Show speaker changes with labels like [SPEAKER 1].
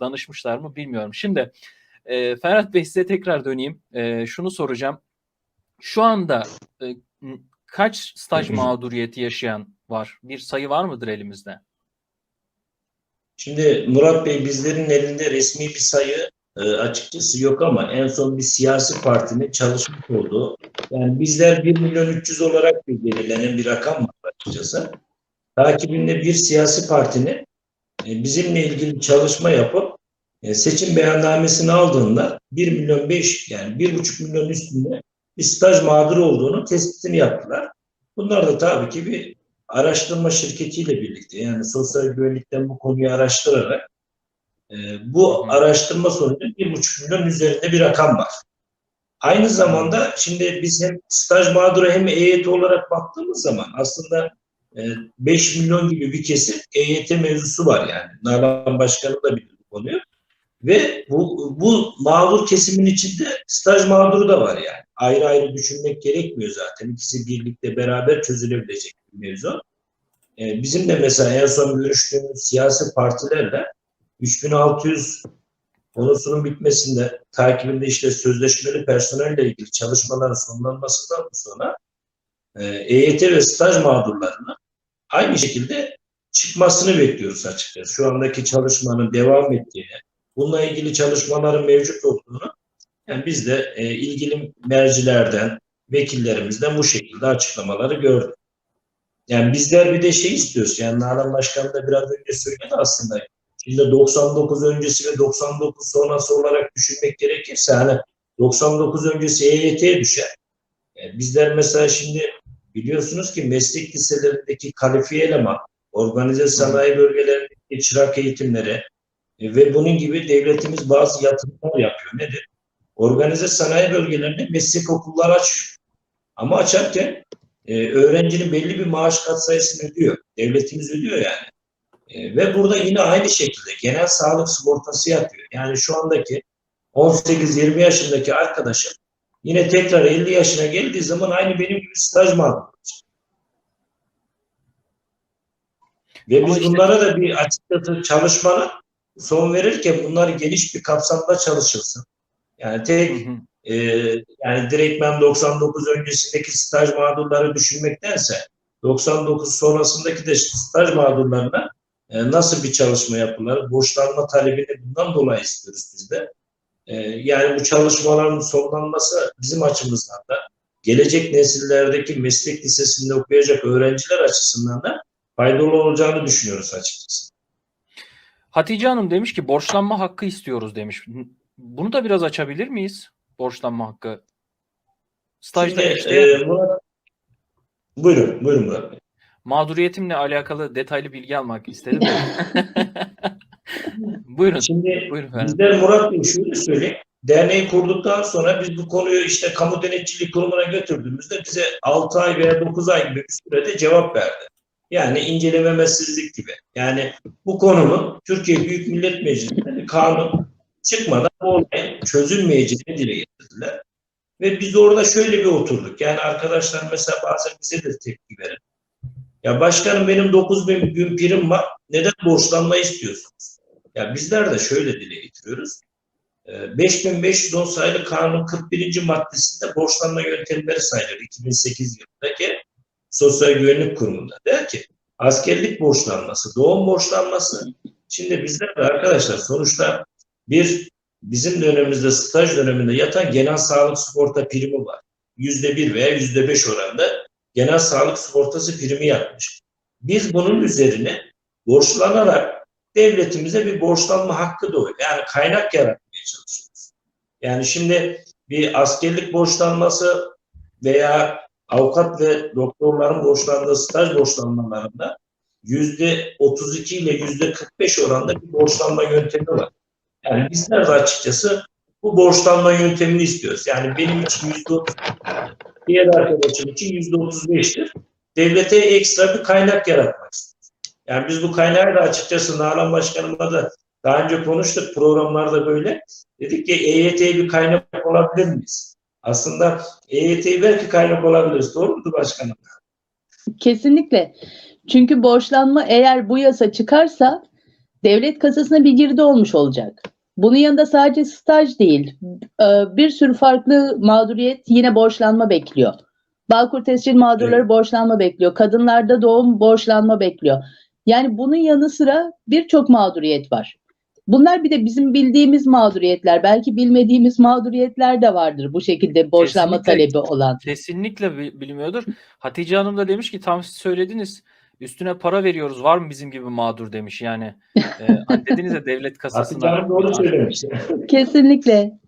[SPEAKER 1] danışmışlar mı bilmiyorum. Şimdi e, Ferhat Bey size tekrar döneyim. E, şunu soracağım. Şu anda e, kaç staj mağduriyeti yaşayan var? Bir sayı var mıdır elimizde?
[SPEAKER 2] Şimdi Murat Bey bizlerin elinde resmi bir sayı e, açıkçası yok ama en son bir siyasi partinin çalışmış olduğu yani bizler 1 milyon 300 olarak bir belirlenen bir rakam var açıkçası. Takibinde bir siyasi partinin bizimle ilgili çalışma yapıp e, seçim beyannamesini aldığında 1 milyon 5 yani 1,5 milyon üstünde bir staj mağduru olduğunu tespitini yaptılar. Bunlar da tabii ki bir araştırma şirketiyle birlikte yani sosyal güvenlikten bu konuyu araştırarak e, bu araştırma sonucu bir buçuk milyon üzerinde bir rakam var. Aynı zamanda şimdi biz hem staj mağduru hem EYT olarak baktığımız zaman aslında e, 5 milyon gibi bir kesim EYT mevzusu var yani. Nalan Başkanı da bilir bu konuyu. Ve bu, bu mağdur kesimin içinde staj mağduru da var yani. Ayrı ayrı düşünmek gerekmiyor zaten. İkisi birlikte beraber çözülebilecek bir mevzu. Ee, bizim de mesela en son görüştüğümüz siyasi partilerle 3600 konusunun bitmesinde takibinde işte sözleşmeli personelle ilgili çalışmaların sonlanmasından sonra e, EYT ve staj mağdurlarının aynı şekilde çıkmasını bekliyoruz açıkçası. Şu andaki çalışmanın devam ettiğini, bununla ilgili çalışmaların mevcut olduğunu yani biz de e, ilgili mercilerden, vekillerimizden bu şekilde açıklamaları gördük. Yani bizler bir de şey istiyoruz. Yani Nalan Başkan da biraz önce söyledi aslında. Şimdi 99 öncesi ve 99 sonrası olarak düşünmek gerekirse hani 99 öncesi EYT'ye düşer. Yani bizler mesela şimdi biliyorsunuz ki meslek liselerindeki kalifiye eleman, organize sanayi bölgelerindeki çırak eğitimleri e, ve bunun gibi devletimiz bazı yatırımlar yapıyor. Nedir? Organize sanayi bölgelerinde meslek okulları açıyor. Ama açarken e, öğrencinin belli bir maaş katsayısını ödüyor. Devletimiz ödüyor yani. E, ve burada yine aynı şekilde genel sağlık sigortası yapıyor. Yani şu andaki 18-20 yaşındaki arkadaşım yine tekrar 50 yaşına geldiği zaman aynı benim gibi staj olacak. Ve
[SPEAKER 1] Ama
[SPEAKER 2] biz
[SPEAKER 1] işte-
[SPEAKER 2] bunlara da bir açıkçası çalışmanın son verirken bunları geniş bir kapsamda çalışılsın. Yani tek
[SPEAKER 1] Hı hı.
[SPEAKER 2] e, yani direktmen 99 öncesindeki staj mağdurları düşünmektense 99 sonrasındaki de staj mağdurlarına e, nasıl bir çalışma yapılır? Borçlanma talebini bundan dolayı istiyoruz biz de. E, yani bu çalışmaların sonlanması bizim açımızdan da gelecek nesillerdeki meslek lisesinde okuyacak öğrenciler açısından da faydalı olacağını düşünüyoruz açıkçası.
[SPEAKER 1] Hatice Hanım demiş ki borçlanma hakkı istiyoruz demiş. Bunu da biraz açabilir miyiz? Borçlanma hakkı. Stajda
[SPEAKER 2] Şimdi,
[SPEAKER 1] işte
[SPEAKER 2] e, Murat, buyurun, buyurun Murat Bey.
[SPEAKER 1] mağduriyetimle alakalı detaylı bilgi almak istedim. Buyurun.
[SPEAKER 2] Şimdi
[SPEAKER 1] Buyurun efendim.
[SPEAKER 2] bizler Murat Bey şöyle söyleyeyim. Derneği kurduktan sonra biz bu konuyu işte kamu denetçiliği kurumuna götürdüğümüzde bize 6 ay veya 9 ay gibi bir sürede cevap verdi. Yani incelememezsizlik gibi. Yani bu konunun Türkiye Büyük Millet Meclisi'nde bir kanun çıkmadan bu olayın çözülmeyeceğini dile getirdiler. Ve biz orada şöyle bir oturduk. Yani arkadaşlar mesela bazen bize de tepki verir. Ya başkanım benim 9 bin gün prim var. Neden borçlanma istiyorsunuz? Ya bizler de şöyle dile getiriyoruz. Ee, 5510 sayılı kanun 41. maddesinde borçlanma yöntemleri sayılır. 2008 yılındaki Sosyal Güvenlik Kurumu'nda. Der ki askerlik borçlanması, doğum borçlanması. Şimdi bizler de arkadaşlar sonuçta bir bizim dönemimizde staj döneminde yatan genel sağlık sigorta primi var. Yüzde bir veya yüzde beş oranında genel sağlık sigortası primi yapmış. Biz bunun üzerine borçlanarak devletimize bir borçlanma hakkı doğuyor. Yani kaynak yaratmaya çalışıyoruz. Yani şimdi bir askerlik borçlanması veya avukat ve doktorların borçlandığı staj borçlanmalarında yüzde 32 ile yüzde 45 oranında bir borçlanma yöntemi var. Yani bizler de açıkçası bu borçlanma yöntemini istiyoruz. Yani benim için yüzde 30, diğer arkadaşım için yüzde 35'tir. Devlete ekstra bir kaynak yaratmak istiyoruz. Yani biz bu kaynağı da açıkçası Nalan Başkanımla da daha önce konuştuk programlarda böyle. Dedik ki EYT'ye bir kaynak olabilir miyiz? Aslında EYT'yi belki kaynak olabiliriz. Doğru mudur başkanım?
[SPEAKER 3] Kesinlikle. Çünkü borçlanma eğer bu yasa çıkarsa devlet kasasına bir girdi olmuş olacak. Bunun yanında sadece staj değil, e, bir sürü farklı mağduriyet yine borçlanma bekliyor. Bağkur tescil mağdurları borçlanma bekliyor. Kadınlarda doğum borçlanma bekliyor. Yani bunun yanı sıra birçok mağduriyet var. Bunlar bir de bizim bildiğimiz mağduriyetler. Belki bilmediğimiz mağduriyetler de vardır bu şekilde borçlanma
[SPEAKER 1] Kesinlikle.
[SPEAKER 3] talebi olan.
[SPEAKER 1] Kesinlikle bi- bilmiyordur. Hatice Hanım da demiş ki tam siz söylediniz. Üstüne para veriyoruz. Var mı bizim gibi mağdur demiş yani. E, hani dediniz ya devlet kasasına.
[SPEAKER 2] Hatice Hanım doğru söylemiş.
[SPEAKER 3] Kesinlikle.